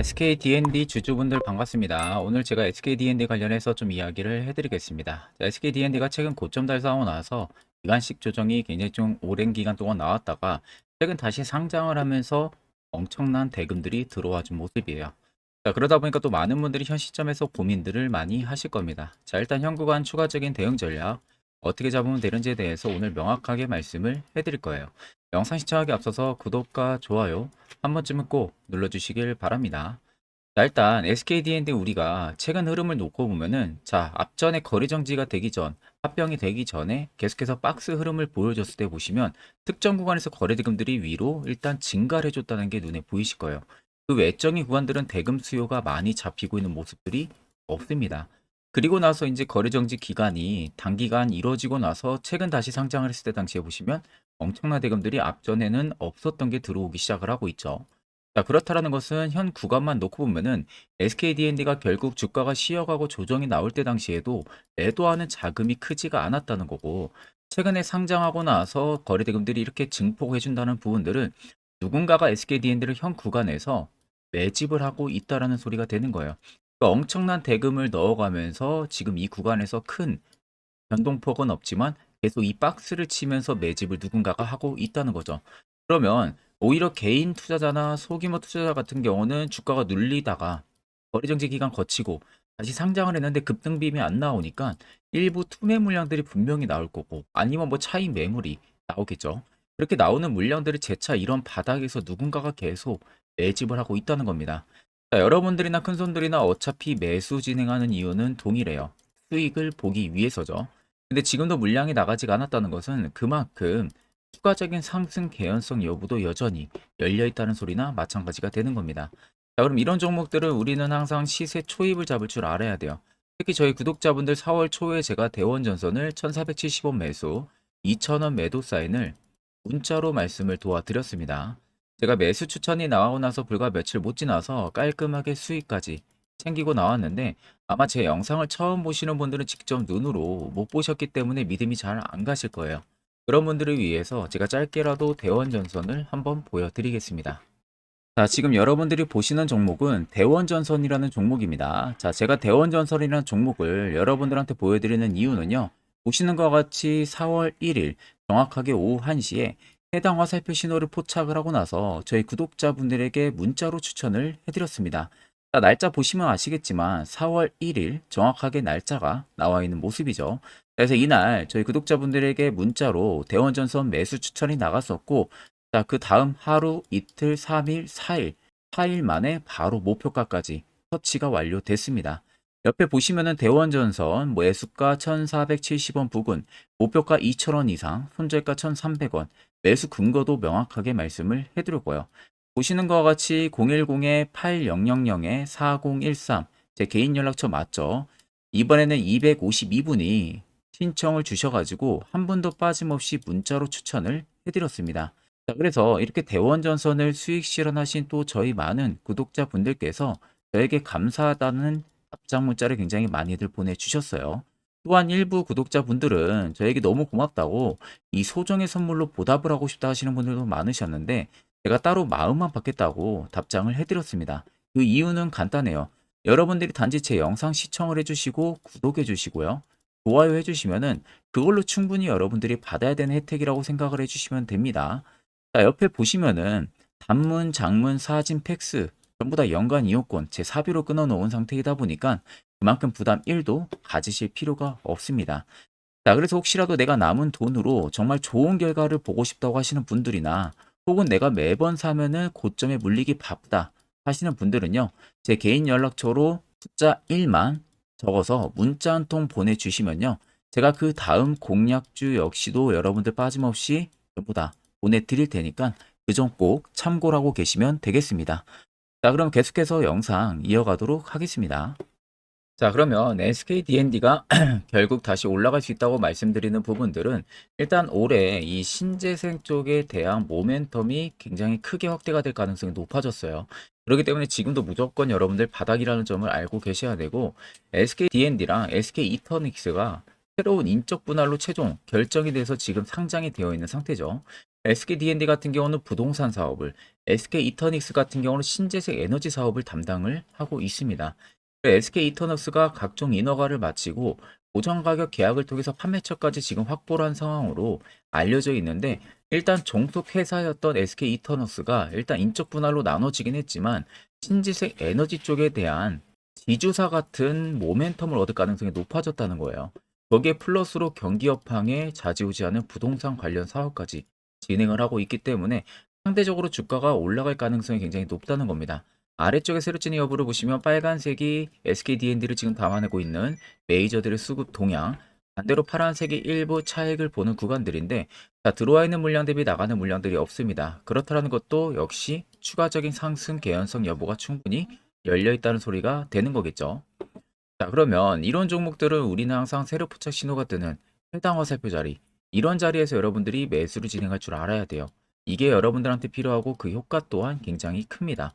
SK D&D 주주분들 반갑습니다. 오늘 제가 SK D&D 관련해서 좀 이야기를 해드리겠습니다. 자, SK D&D가 최근 고점 달성하고 나서 기간식 조정이 굉장히 좀 오랜 기간 동안 나왔다가 최근 다시 상장을 하면서 엄청난 대금들이 들어와 준 모습이에요. 자, 그러다 보니까 또 많은 분들이 현 시점에서 고민들을 많이 하실 겁니다. 자, 일단 현 구간 추가적인 대응 전략 어떻게 잡으면 되는지에 대해서 오늘 명확하게 말씀을 해드릴 거예요. 영상 시청하기 앞서서 구독과 좋아요 한 번쯤은 꼭 눌러주시길 바랍니다. 자, 일단 SK D&D 우리가 최근 흐름을 놓고 보면은 자 앞전에 거래 정지가 되기 전 합병이 되기 전에 계속해서 박스 흐름을 보여줬을 때 보시면 특정 구간에서 거래 대금들이 위로 일단 증가를 해줬다는 게 눈에 보이실 거예요. 그 외적인 구간들은 대금 수요가 많이 잡히고 있는 모습들이 없습니다. 그리고 나서 이제 거래 정지 기간이 단기간 이루어지고 나서 최근 다시 상장을 했을 때 당시에 보시면 엄청난 대금들이 앞전에는 없었던 게 들어오기 시작을 하고 있죠. 자, 그렇다라는 것은 현 구간만 놓고 보면은 SK D&D가 결국 주가가 쉬어가고 조정이 나올 때 당시에도 매도하는 자금이 크지가 않았다는 거고 최근에 상장하고 나서 거래 대금들이 이렇게 증폭해 준다는 부분들은 누군가가 SK D&D를 현 구간에서 매집을 하고 있다라는 소리가 되는 거예요. 그러니까 엄청난 대금을 넣어가면서 지금 이 구간에서 큰 변동폭은 없지만 계속 이 박스를 치면서 매집을 누군가가 하고 있다는 거죠. 그러면 오히려 개인 투자자나 소규모 투자자 같은 경우는 주가가 눌리다가 거래 정지 기간 거치고 다시 상장을 했는데 급등 빔이 안 나오니까 일부 투매 물량들이 분명히 나올 거고 아니면 뭐 차익 매물이 나오겠죠. 그렇게 나오는 물량들이 재차 이런 바닥에서 누군가가 계속 매집을 하고 있다는 겁니다. 자, 여러분들이나 큰손들이나 어차피 매수 진행하는 이유는 동일해요. 수익을 보기 위해서죠. 근데 지금도 물량이 나가지가 않았다는 것은 그만큼 추가적인 상승 개연성 여부도 여전히 열려 있다는 소리나 마찬가지가 되는 겁니다. 자, 그럼 이런 종목들은 우리는 항상 시세 초입을 잡을 줄 알아야 돼요. 특히 저희 구독자분들 4월 초에 제가 대원 전선을 1470원 매수, 2000원 매도 사인을 문자로 말씀을 도와드렸습니다. 제가 매수 추천이 나오고 나서 불과 며칠 못 지나서 깔끔하게 수익까지 챙기고 나왔는데 아마 제 영상을 처음 보시는 분들은 직접 눈으로 못 보셨기 때문에 믿음이 잘 안 가실 거예요. 그런 분들을 위해서 제가 짧게라도 대원전선을 한번 보여드리겠습니다. 자, 지금 여러분들이 보시는 종목은 대원전선이라는 종목입니다. 자, 제가 대원전선이라는 종목을 여러분들한테 보여드리는 이유는요. 보시는 것과 같이 4월 1일 정확하게 오후 1시에 해당 화살표 신호를 포착을 하고 나서 저희 구독자분들에게 문자로 추천을 해드렸습니다. 자, 날짜 보시면 아시겠지만 4월 1일 정확하게 날짜가 나와 있는 모습이죠. 그래서 이날 저희 구독자분들에게 문자로 대원전선 매수 추천이 나갔었고 자, 그 다음 하루, 이틀, 3일, 4일, 4일 만에 바로 목표가까지 터치가 완료됐습니다. 옆에 보시면은 대원전선 뭐 매수가 1470원 부근, 목표가 2000원 이상, 손절가 1300원, 매수 근거도 명확하게 말씀을 해드렸고요. 보시는 것과 같이 010-8000-4013 제 개인 연락처 맞죠? 이번에는 252분이 신청을 주셔가지고 한 분도 빠짐없이 문자로 추천을 해드렸습니다. 자, 그래서 이렇게 대원전선을 수익 실현하신 또 저희 많은 구독자분들께서 저에게 감사하다는 답장 문자를 굉장히 많이들 보내주셨어요. 또한 일부 구독자분들은 저에게 너무 고맙다고 이 소정의 선물로 보답을 하고 싶다 하시는 분들도 많으셨는데 제가 따로 마음만 받겠다고 답장을 해드렸습니다. 그 이유는 간단해요. 여러분들이 단지 제 영상 시청을 해주시고 구독해 주시고요. 좋아요 해주시면은 그걸로 충분히 여러분들이 받아야 되는 혜택이라고 생각을 해주시면 됩니다. 자, 옆에 보시면은 단문, 장문, 사진, 팩스 전부 다 연간 이용권 제 사비로 끊어놓은 상태이다 보니까 그만큼 부담 1도 가지실 필요가 없습니다. 자, 그래서 혹시라도 내가 남은 돈으로 정말 좋은 결과를 보고 싶다고 하시는 분들이나 혹은 내가 매번 사면은 고점에 물리기 바쁘다 하시는 분들은요. 제 개인 연락처로 숫자 1만 적어서 문자 한 통 보내주시면요. 제가 그 다음 공략주 역시도 여러분들 빠짐없이 전부 다 보내드릴 테니까 그 점 꼭 참고를 하고 계시면 되겠습니다. 자, 그럼 계속해서 영상 이어가도록 하겠습니다. 자, 그러면 SK D&D가 결국 다시 올라갈 수 있다고 말씀드리는 부분들은 일단 올해 이 신재생 쪽에 대한 모멘텀이 굉장히 크게 확대가 될 가능성이 높아졌어요. 그렇기 때문에 지금도 무조건 여러분들 바닥이라는 점을 알고 계셔야 되고 SK D&D랑 SK 이터닉스가 새로운 인적 분할로 최종 결정이 돼서 지금 상장이 되어 있는 상태죠. SK D&D 같은 경우는 부동산 사업을, SK 이터닉스 같은 경우는 신재생 에너지 사업을 담당을 하고 있습니다. SK 이터닉스가 각종 인허가를 마치고 보정 가격 계약을 통해서 판매처까지 지금 확보를 한 상황으로 알려져 있는데 일단 종속 회사였던 SK 이터너스가 일단 인적 분할로 나눠지긴 했지만 신재생 에너지 쪽에 대한 지주사 같은 모멘텀을 얻을 가능성이 높아졌다는 거예요. 거기에 플러스로 경기 여팡에 좌지우지하는 부동산 관련 사업까지 진행을 하고 있기 때문에 상대적으로 주가가 올라갈 가능성이 굉장히 높다는 겁니다. 아래쪽에 세로진의 여부를 보시면 빨간색이 SK D&D를 지금 담아내고 있는 메이저들의 수급 동향, 반대로 파란색이 일부 차익을 보는 구간들인데 자, 들어와 있는 물량 대비 나가는 물량들이 없습니다. 그렇다는 것도 역시 추가적인 상승 개연성 여부가 충분히 열려 있다는 소리가 되는 거겠죠. 자, 그러면 이런 종목들은 우리는 항상 세력 포착 신호가 뜨는 해당 화살표 자리, 이런 자리에서 여러분들이 매수를 진행할 줄 알아야 돼요. 이게 여러분들한테 필요하고 그 효과 또한 굉장히 큽니다.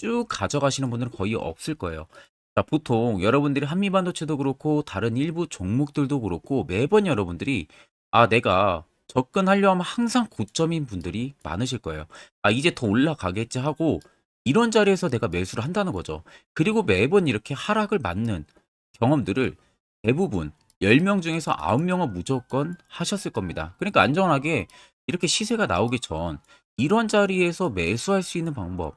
쭉 가져가시는 분들은 거의 없을 거예요. 자, 보통 여러분들이 한미반도체도 그렇고 다른 일부 종목들도 그렇고 매번 여러분들이 아, 내가 접근하려 하면 항상 고점인 분들이 많으실 거예요. 아, 이제 더 올라가겠지 하고 이런 자리에서 내가 매수를 한다는 거죠. 그리고 매번 이렇게 하락을 맞는 경험들을 대부분 10명 중에서 9명은 무조건 하셨을 겁니다. 그러니까 안전하게 이렇게 시세가 나오기 전 이런 자리에서 매수할 수 있는 방법,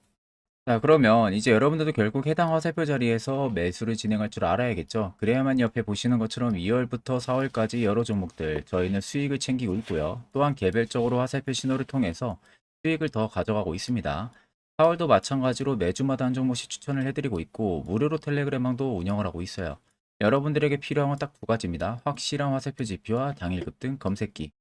자, 그러면 이제 여러분들도 결국 해당 화살표 자리에서 매수를 진행할 줄 알아야겠죠. 그래야만 옆에 보시는 것처럼 2월부터 4월까지 여러 종목들 저희는 수익을 챙기고 있고요. 또한 개별적으로 화살표 신호를 통해서 수익을 더 가져가고 있습니다. 4월도 마찬가지로 매주마다 한 종목씩 추천을 해드리고 있고 무료로 텔레그램망도 운영을 하고 있어요. 여러분들에게 필요한 건 딱 두 가지입니다. 확실한 화살표 지표와 당일 급등 검색기.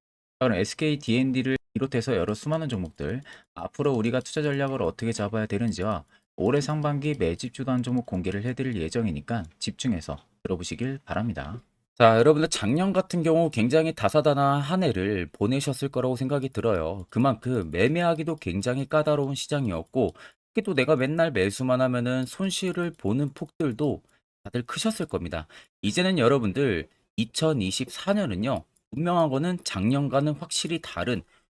자, 그럼 SK D&D를 비롯해서 여러 수많은 종목들 앞으로 우리가 투자 전략을 어떻게 잡아야 되는지와 올해 상반기 매집 주단 종목 공개를 해드릴 예정이니까 집중해서 들어보시길 바랍니다. 자, 여러분들 작년 같은 경우 굉장히 다사다난한 한 해를 보내셨을 거라고 생각이 들어요. 그만큼 매매하기도 굉장히 까다로운 시장이었고, 특히 또 내가 맨날 매수만 하면은 손실을 보는 폭들도 다들 크셨을 겁니다. 이제는 여러분들 2024년은요, 분명한 거는 작년과는 확실히 다른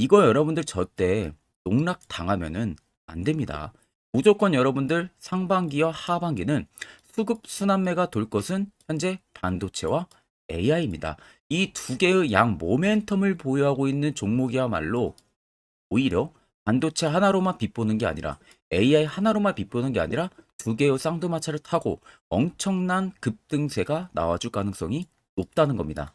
이거 여러분들 절대 농락 당하면은 안 됩니다. 무조건 여러분들 상반기와 하반기는 수급 순환매가 돌 것은 현재 반도체와 AI입니다. 이 두 개의 양 모멘텀을 보유하고 있는 종목이야말로 오히려 반도체 하나로만 빗보는 게 아니라 AI 하나로만 빗보는 게 아니라 두 개의 쌍두마차를 타고 엄청난 급등세가 나와줄 가능성이 높다는 겁니다.